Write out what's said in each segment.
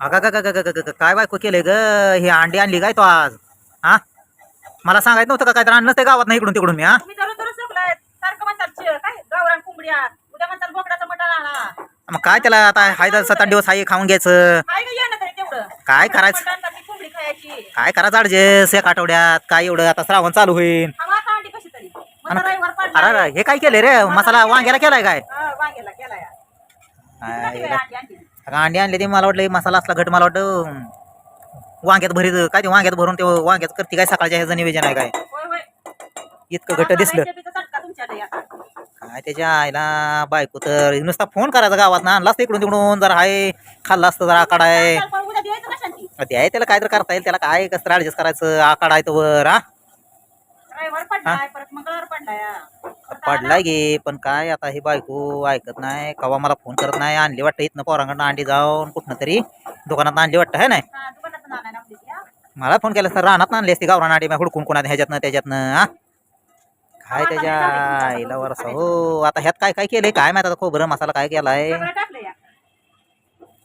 अगा गा गा गा काय बायको केलंय ग? हे अंडी आणली काय तो आज? हा? मला सांगायचं नव्हतं का? काय तर आणलं ते गावात नाही इकडून तिकडून मी हा? तुम्ही दररोज दररोज चुकलाय सारखं म्हणतात शे- काय? गावरान कोंबड्या. उद्या म्हणतात बोकडाचं मटण आणा. मग काय त्याला आता हाय तर सात आठ दिवस हाय खाऊन घ्यायचं? काय ग येणं तरी तेवढं. काय करायचं? मटण आणतात ती कोंबडी खायची. काय करायचं अडजेस एक आठवड्यात? काय एवढं? आता श्रावण चालू होईल हवा आता अंडी कशी तरी? मग अन- रविवार अरे पडला हे काय केलंय रे? मसाला वांग्याला केलाय काय? हा, वांग्याला केला या अंडी अंडी आणले ते मला वाटलं मसाला असला घट मला वाटतं वांग्यात भरीत काय ते वांग्यात भरून ते वांग्यात करते काय सकाळच्या ह्याचं निवेदन आहे काय? इतकं घट्ट दिसलं. काय त्याच्या आईला बायको तर नुसता फोन करायचा गावात ना आणला असतं इकडून तिकडून जरा हाय खाल्ला असतं जरा आकाड आहे. ते आहे त्याला काय तर करता येईल त्याला काय कसं ऍडजस्ट करायचं आकाड आहे तर वर हा. पडलाय गे पण काय आता ही बायको ऐकत नाही कवा मला फोन करत नाही आणली वाटतं इथनं पोरांकडनं अंडी जाऊन कुठनं तरी दुकानात आणली वाटतं है नाही? हा, हा. मला फोन केला तर रानात आणली असती गावरान अंडी हुडकून कोणात ह्याच्यातनं त्याच्यातनं हा? काय त्याच्या आईला वरसा हो आता ह्यात काय काय केलंय काय माहीत आता खोबरं मसाला काय केलाय?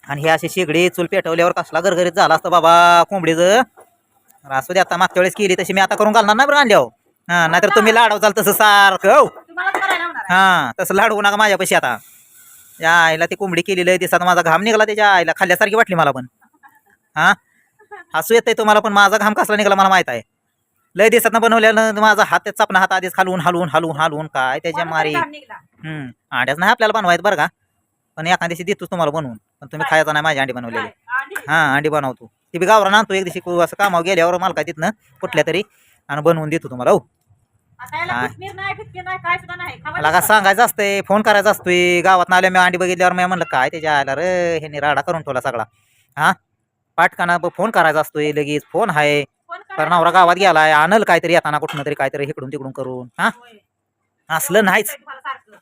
आणि हे अशी शेगडी चूल पेटवल्यावर कसला गरगरीत झाला असतं बाबा कोंबडीचं? असू दे आता मागच्या वेळेस केली तशी मी आता करून घालणार नाही बरं आणल्यावर. हा नाहीतर तुम्ही लाडव चाल तसं सारखं हो आहे. तसं लाडवू नका माझ्या पैसे आता. या आईला ती कोंबडी केलेली आहे दिसत माझा घाम निघाला त्याच्या आईला. खाल्ल्यासारखी वाटली मला पण. हा? हसू येतंय तुम्हाला पण माझा घाम कसला निघाला मला माहीत आहे. लय दिवसात बनवल्यानं माझा हात चापणा हात आधीच खालून हलवून हलवून हलवून. काय त्याच्या मारी. हम्म. अंड्याच नाही आपल्याला बनवायचं बरं का? पण एका दिवशी देतोच तुम्हाला बनवून. पण तुम्ही खायचा नाही माझी अंडी बनवलेली? हा अंडी बनवतो. ती बी गावरा आणतो एक दिवशी असं कामावर गेल्यावर मला काय तिथनं कुठल्या तरी आणि बनवून देतो तुम्हाला. हो. आता याला काय? कोथमीर नाही फिटकीर नाही काय सुद्धा नाही. खावा मला का सांगायचं असतंय फोन करायचा असतोय. गावात आल्या मी अंडी बघितल्यावर मी म्हणलं काय त्याच्या आला रे ह्यांनी राडा करून ठेवला सगळा. हा? पाटकाना फोन करायचा असतोय लगेच फोन आहे फोन तर. नवरा गावात गेलाय आणल काहीतरी येताना कुठनं तरी काहीतरी इकडून तिकडून करून. हा. असलं नाहीच. तुम्हाला सारखं.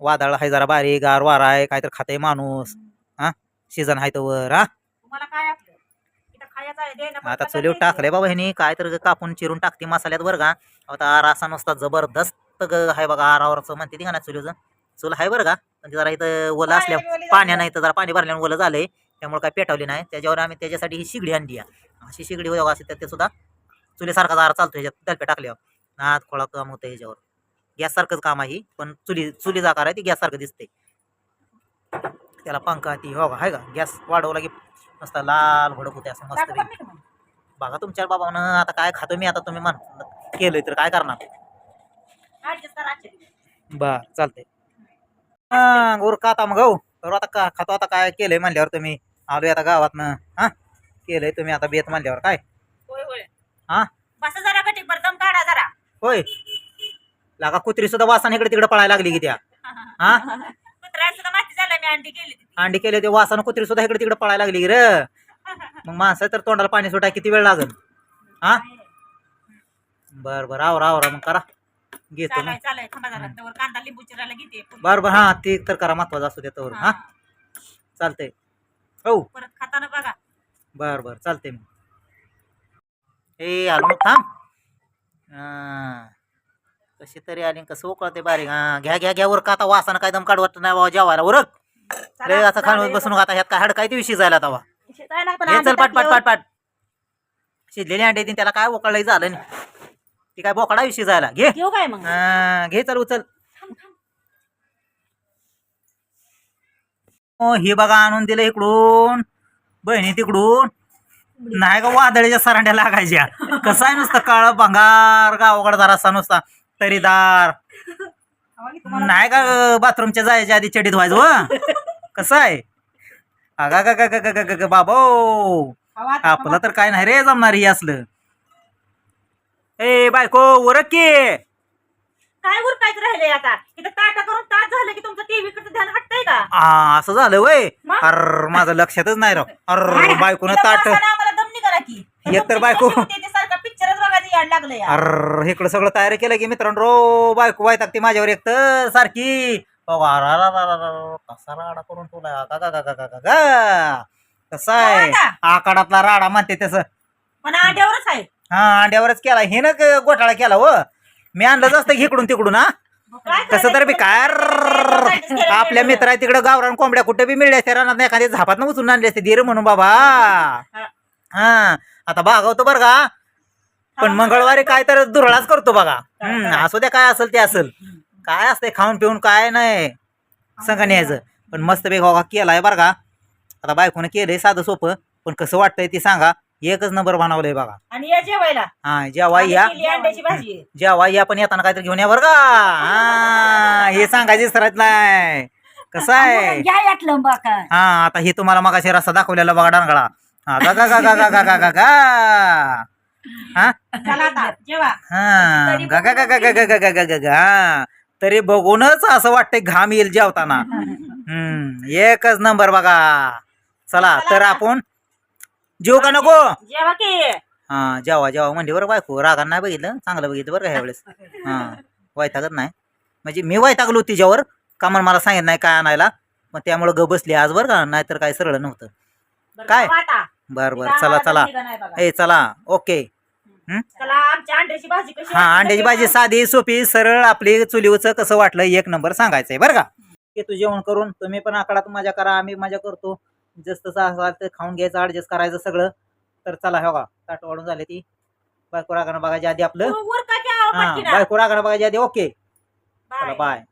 वादळ आहे जरा बारीक गार वारा आहे काहीतरी खाते माणूस. हा? सीझन आहे तर वर हा? तुम्हाला काय आपलं इथं खायचं आहे, द्यायला पण आता चुलीवर? टाकले बाबा ह्यानी. काय तर कापून चिरून टाकते मसाल्यात बरं का. आता रासा नुसता जबरदस्त ग आहे बघा आरावरचं म्हणते ती का ना चुलीचं चूल आहे बरं का. पण जरा इथं ओलं असल्या ओली पाण्यानं इथं जरा पाणी भरल्यानं ओलं झालंय. त्यामुळे काय पेटवली नाही. त्याच्यावर आम्ही त्याच्यासाठी ही शिगडी आणली आहे. अशी शिगडी बघा त्यात ते सुद्धा चुलीसारखा दार चालतो ह्याच्यात तलपे टाकल्यावर. नात खोळा काम होतं ह्याच्यावर. गॅससारखंच काम आहे ही, पण चुली चुलीचा आकार आहे ती गॅससारखं दिसते त्याला पंखा ती हो आहे का? गॅस वाढवला की नुसता लाल भडक होते असं मस्त? बघा तुमच्या बाबानं आता काय खातो मी आता तुम्ही म्हण. केलंय तर काय करणार? करा. बर चालतंय. हा उरका आता मग हो. तर आता का खातो आता काय केलंय म्हणल्यावर तुम्ही. आलोय आता गावातनं. हा? केलंय तुम्ही आता बेत म्हणल्यावर काय? हा? होय. लागा कुत्री सुद्धा वासान इकडे तिकडे पळायला लागली की त्या. हा? अंडी केली. अंडी केले ते वासानं कुत्री सुद्धा इकडे तिकडे पळायला लागली रे. मग माणसं तर तोंडाला पाणी सुटाय किती वेळ लागल? हा? बर बर आवरा आवरा मग करा. घेतो चालाय मग. चालाय थांबा जरा तवर कांदा लिंबू चिरायला घेते बर बर हा ते तर करा महत्वाचं असतो त्याच्यावर हा हा. चालतंय. हो. परत खाताना बघा. बर बर चालते मग. ए आलो मग थांब. हा. कशी तरी आली कसं उकळते बारीक. हा घ्या घ्या घ्या वर का आता वासानं काय दम काढवत नाही बाबा जेवायला. उरक. चला, रे आता खाणं चालेल. बसून आता ह्यात काय हाड काय ते विषय जायला तवा. शिजायला पण हे चल पाट पाट पाट पाट. शिजलेली अंडे त्याला काय उकळलंय झालं नाही. ती काय बोकडा विषय जायला घे. घेऊ काय मग? हा, घे चल उचल. हो हे बघा आणून दिलं इकडून. बहिणी तिकडून. नाही का वादळीच्या सरांड्या लागायच्या. कसं आहे नुसतं काळ भंगार गावाकडे जरासा नुसता. तरीदार. नाही का बाथरूमच्या जायच्या आधी चडीत व्हायचं व कसं आहे? अगा गा गा गा गा गा बाबा आपला तर काय नाही रे जमणार ही असलं. ए बायको उरक की? काय उरकायचं राहिले आता? इथं ताटा करून ताट झालं की तुमचं टीव्ही कडे ध्यान हटतंय का? हा असं झालं वय? अर माझं लक्षातच नाही राह अर बायकोनं इथं ताट एक तर बायको- लागलं अर इकडं सगळं तयारी केलं की मित्रांनो बायको बाय ती माझ्यावर एक तर सारखी. कसा राडा करून गा, गा. कसा आहे राडा? आकाडातला राडा म्हणते तसं पण अंड्यावरच आहे हा अंड्यावरच केला हे ना घोटाळा केला व मी आणलंच असतं की इकडून तिकडून हा काय कसं तर बी काय? रर्रर्र. आपल्या मित्रा तिकडे गावरान कोंबड्या कुठे बी मिळल्या असते रानात एखाद्या झापात उचलून आणले असते धीर म्हणून बाबा हा आता भागवतो बरं का पण मंगळवारी काय तर दुरळाच करतो बघा हम्म असू द्या काय असेल ते असेल काय असतंय खाऊन पिऊन काय नाही संग न्यायचं पण मस्त बेग हो केलाय बरं का आता बायकोनं केलंय साधं सोपं पण कसं वाटतंय ते सांगा एकच नंबर बनवलंय बघा आणि या जेवायला हा जेव्हा या आम्ही केली अंड्याची भाजी जेव्हा या पण येताना काहीतरी घेऊन या बरं का हा हे सांगायची सरत नाही कसं आहे घ्या हा आता हे तुम्हाला मगाशी रस्ता दाखवलेला बघा डांगळा हा गा गा गा गा गा गा गा गा गा हा चला आता जेवा हा गा गा गा गा गा गा गा गा गा गा गा हा. तरी बघूनच असं वाटतंय घाम येईल जेवताना. हम्म एकच नंबर बघा. चला तर आपण जेव का नको? जेवा की. हा जेव्हा जेव्हा म्हणजे बरं बायको. रागानं नाही बघितलं? चांगलं बघितलं बरं का ह्यावेळेस? हा वैतागत नाही. म्हणजे मी वैतागलो तिच्यावर. का म्हणून मला सांगितलं नाही काय आणायला? मग त्यामुळं ग बसली आज बरं का? नाहीतर काय सरळ नव्हतं. काय? जेवा. बरं बरं. चला चला. ए चला. ओके. चला आमच्या अंड्याची भाजी कशी हा अंड्याची भाजी. साधी सोपी सरळ आपली चुलीवचं कसं वाटलं एक नंबर सांगायचंय बरं का? ते तू जेवण करून तुम्ही पण आकडात मजा करा आम्ही मजा करतो. जसं तसं असाल तर खाऊन घ्यायचं ऍडजस्ट करायचं सगळं. तर चला हो का ताट वाढून झाले ती. बायको रागानं बघायच्या आधी आपलं. वर का की हा पटकीनं? बायको रागानं बघायच्या आधी ओके. चला बाय. बाय.